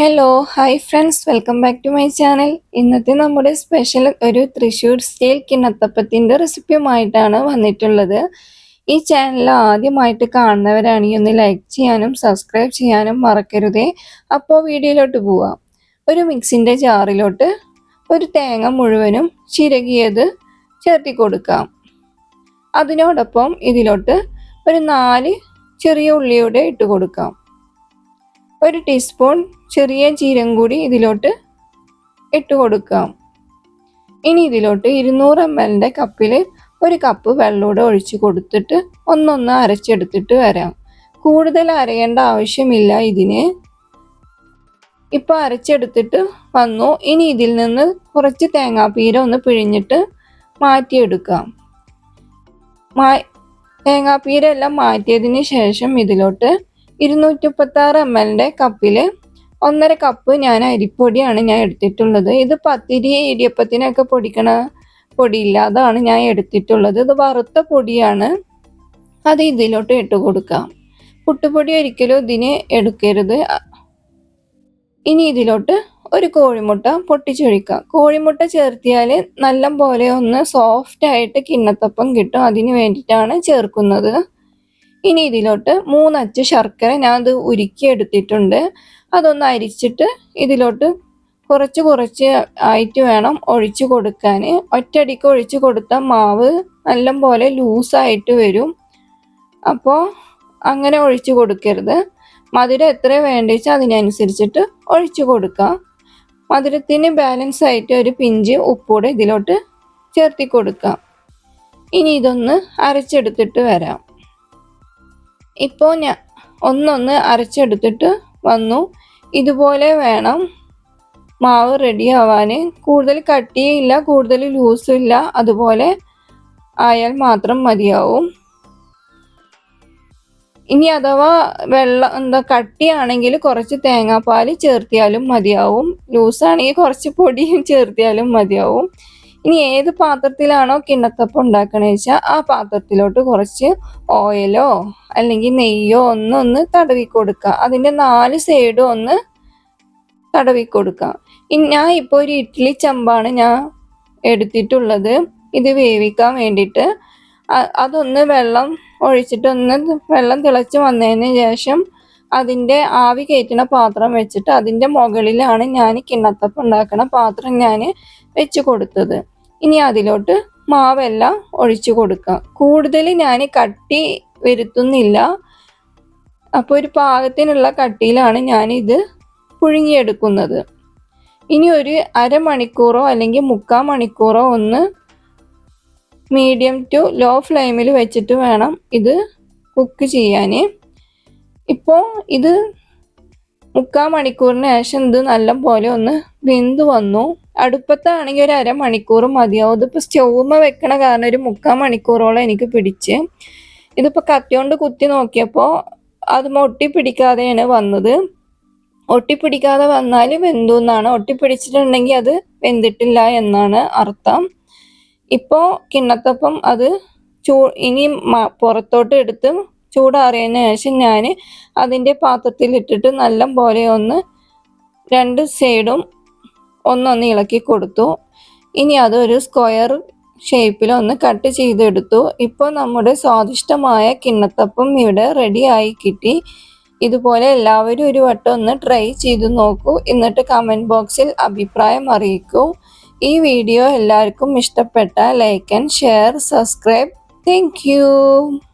Hello hi friends welcome back to my channel ഇന്നത്തെ നമ്മുടെ special ഒരു തൃശ്ശൂർ സ്റ്റൈൽ കിണ്ണത്തപ്പത്തിന്റെ റെസിപ്പിയുമായിട്ടാണ് വന്നിട്ടുള്ളത്. ഈ ചാനൽ ആദ്യമായിട്ട് കാണുന്നവരാണെങ്കിൽ ഒന്ന് ലൈക്ക് ചെയ്യാനും സബ്സ്ക്രൈബ് ചെയ്യാനും മറക്കരുതേ. അപ്പോൾ വീഡിയോയിലോട്ട് പോവാം. ഒരു മിക്സിന്റെ ജാറിലോട്ട് ഒരു തേങ്ങ മുഴുവനും ചിരകിയത് ചേർത്തി കൊടുക്കാം. അതിനോടൊപ്പം ഇതിലോട്ട് ഒരു നാല് ചെറിയ ഉള്ളിയുടെ ഇട്ട് കൊടുക്കാം. ഒരു ടീസ്പൂൺ ചെറിയ ജീരം കൂടി ഇതിലോട്ട് ഇട്ട് കൊടുക്കാം. ഇനി ഇതിലോട്ട് ഇരുന്നൂറ് എം എല്ലിന്റെ കപ്പിൽ ഒരു കപ്പ് വെള്ളമൂടെ ഒഴിച്ച് കൊടുത്തിട്ട് ഒന്നൊന്ന് അരച്ചെടുത്തിട്ട് വരാം. കൂടുതൽ അരയേണ്ട ആവശ്യമില്ല ഇതിന്. ഇപ്പോൾ അരച്ചെടുത്തിട്ട് വന്നു. ഇനി ഇതിൽ നിന്ന് കുറച്ച് തേങ്ങാപ്പീര ഒന്ന് പിഴിഞ്ഞിട്ട് മാറ്റിയെടുക്കാം. മാ തേങ്ങാപ്പീര എല്ലാം മാറ്റിയതിന് ശേഷം ഇതിലോട്ട് ഇരുന്നൂറ്റി മുപ്പത്തി ആറ് എം എല്ലിന്റെ കപ്പിൽ ഒന്നര കപ്പ് ഞാൻ അരിപ്പൊടിയാണ് ഞാൻ എടുത്തിട്ടുള്ളത്. ഇത് പത്തിരി ഇടിയപ്പത്തിനൊക്കെ പൊടിക്കണ പൊടിയില്ല അതാണ് ഞാൻ എടുത്തിട്ടുള്ളത്. ഇത് വറുത്ത പൊടിയാണ്. അത് ഇതിലോട്ട് ഇട്ട് കൊടുക്കാം. പുട്ടുപൊടി ഒരിക്കലും ഇതിന് എടുക്കരുത്. ഇനി ഇതിലോട്ട് ഒരു കോഴിമുട്ട പൊട്ടിച്ചൊഴിക്കാം. കോഴിമുട്ട ചേർത്തിയാൽ നല്ല പോലെ ഒന്ന് സോഫ്റ്റ് ആയിട്ട് കിണ്ണത്തപ്പം കിട്ടും. അതിന് വേണ്ടിയിട്ടാണ് ചേർക്കുന്നത്. ഇനി ഇതിലോട്ട് മൂന്നച്ച് ശർക്കര ഞാൻ അത് ഉരുക്കി എടുത്തിട്ടുണ്ട്. അതൊന്ന് അരിച്ചിട്ട് ഇതിലോട്ട് കുറച്ച് കുറച്ച് ആയിട്ട് വേണം ഒഴിച്ചു കൊടുക്കാൻ. ഒറ്റയടിക്ക് ഒഴിച്ചു കൊടുത്ത മാവ് നല്ലപോലെ ലൂസായിട്ട് വരും. അപ്പോൾ അങ്ങനെ ഒഴിച്ചു കൊടുക്കരുത്. മധുരം എത്ര വേണ്ടിച്ചാൽ അതിനനുസരിച്ചിട്ട് ഒഴിച്ചു കൊടുക്കാം. മധുരത്തിന് ബാലൻസ് ആയിട്ട് ഒരു പിഞ്ച് ഉപ്പൂടെ ഇതിലോട്ട് ചേർത്തി കൊടുക്കാം. ഇനി ഇതൊന്ന് അരച്ചെടുത്തിട്ട് വരാം. ഇപ്പോൾ ഞാൻ ഒന്നൊന്ന് അരച്ചെടുത്തിട്ട് വന്നു. ഇതുപോലെ വേണം മാവ് റെഡി ആവാൻ കൂടുതൽ കട്ടിയില്ല കൂടുതൽ ലൂസും ഇല്ല. അതുപോലെ ആയാൽ മാത്രം മതിയാവും. ഇനി അഥവാ വെള്ളം എന്താ കട്ടിയാണെങ്കിൽ കുറച്ച് തേങ്ങാപ്പാൽ ചേർത്തിയാലും മതിയാവും. ലൂസാണെങ്കിൽ കുറച്ച് പൊടിയും ചേർത്തിയാലും മതിയാവും. ഇനി ഏത് പാത്രത്തിലാണോ കിണ്ണത്തപ്പം ഉണ്ടാക്കണേ വെച്ചാൽ ആ പാത്രത്തിലോട്ട് കുറച്ച് ഓയിലോ അല്ലെങ്കിൽ നെയ്യോ ഒന്ന് ഒന്ന് തടവി കൊടുക്കുക. അതിന്റെ നാല് സൈഡും ഒന്ന് തടവി കൊടുക്കുക. ഞാൻ ഇപ്പോൾ ഒരു ഇഡ്ഡലി ചമ്പാണ് ഞാൻ എടുത്തിട്ടുള്ളത്. ഇത് വേവിക്കാൻ വേണ്ടിയിട്ട്. അതൊന്ന് വെള്ളം ഒഴിച്ചിട്ടൊന്ന് വെള്ളം തിളച്ച് വന്നതിന് ശേഷം അതിന്റെ ആവി കയറ്റുന്ന പാത്രം വെച്ചിട്ട് അതിന്റെ മുകളിലാണ് ഞാൻ കിണ്ണത്തപ്പം ഉണ്ടാക്കുന്ന പാത്രം ഞാൻ വെച്ച് കൊടുത്തത്. ഇനി അതിലോട്ട് മാവെല്ലാം ഒഴിച്ചു കൊടുക്കാം. കൂടുതൽ ഞാൻ കട്ടി വരുത്തുന്നില്ല. അപ്പോൾ ഒരു പാകത്തിനുള്ള കട്ടിയിലാണ് ഞാനിത് പുഴുങ്ങിയെടുക്കുന്നത്. ഇനി ഒരു അരമണിക്കൂറോ അല്ലെങ്കിൽ മുക്കാൽ മണിക്കൂറോ ഒന്ന് മീഡിയം ടു ലോ ഫ്ലെയിമിൽ വെച്ചിട്ട് വേണം ഇത് കുക്ക് ചെയ്യാൻ ഇപ്പോൾ ഇത് മുക്കാൽ മണിക്കൂറിന് ശേഷം ഇത് നല്ല പോലെ ഒന്ന് വെന്ത് വന്നു. അടുപ്പത്താണെങ്കിൽ ഒരു അരമണിക്കൂർ മതിയാവും. ഇതിപ്പോൾ സ്റ്റൗമ വെക്കണ കാരണം ഒരു മുക്കാൽ മണിക്കൂറോളം എനിക്ക് പിടിച്ച്. ഇതിപ്പോൾ കത്തിയോണ്ട് കുത്തി നോക്കിയപ്പോൾ അത് ഒട്ടിപ്പിടിക്കാതെയാണ് വന്നത്. ഒട്ടിപ്പിടിക്കാതെ വന്നാൽ വെന്തു എന്നാണ്. ഒട്ടിപ്പിടിച്ചിട്ടുണ്ടെങ്കിൽ അത് വെന്തിട്ടില്ല എന്നാണ് അർത്ഥം. ഇപ്പോൾ കിണ്ണത്തപ്പം അത് ചൂ ഇനി പുറത്തോട്ട് എടുത്ത് ചൂടാറിയതിന് ശേഷം ഞാൻ അതിന്റെ പാത്രത്തിലിട്ടിട്ട് നല്ല പോലെ ഒന്ന് രണ്ട് സൈഡും ഒന്നൊന്ന് ഇളക്കി കൊടുത്തു. ഇനി അതൊരു സ്ക്വയർ ഷേപ്പിൽ ഒന്ന് കട്ട് ചെയ്തെടുത്തു. ഇപ്പോൾ നമ്മുടെ സ്വാദിഷ്ടമായ കിണ്ണത്തപ്പം ഇവിടെ റെഡിയായി കിട്ടി. ഇതുപോലെ എല്ലാവരും ഒരു വട്ടം ഒന്ന് ട്രൈ ചെയ്തു നോക്കൂ. എന്നിട്ട് കമന്റ് ബോക്സിൽ അഭിപ്രായം അറിയിക്കൂ. ഈ വീഡിയോ എല്ലാവർക്കും ഇഷ്ടപ്പെട്ട like and share subscribe thank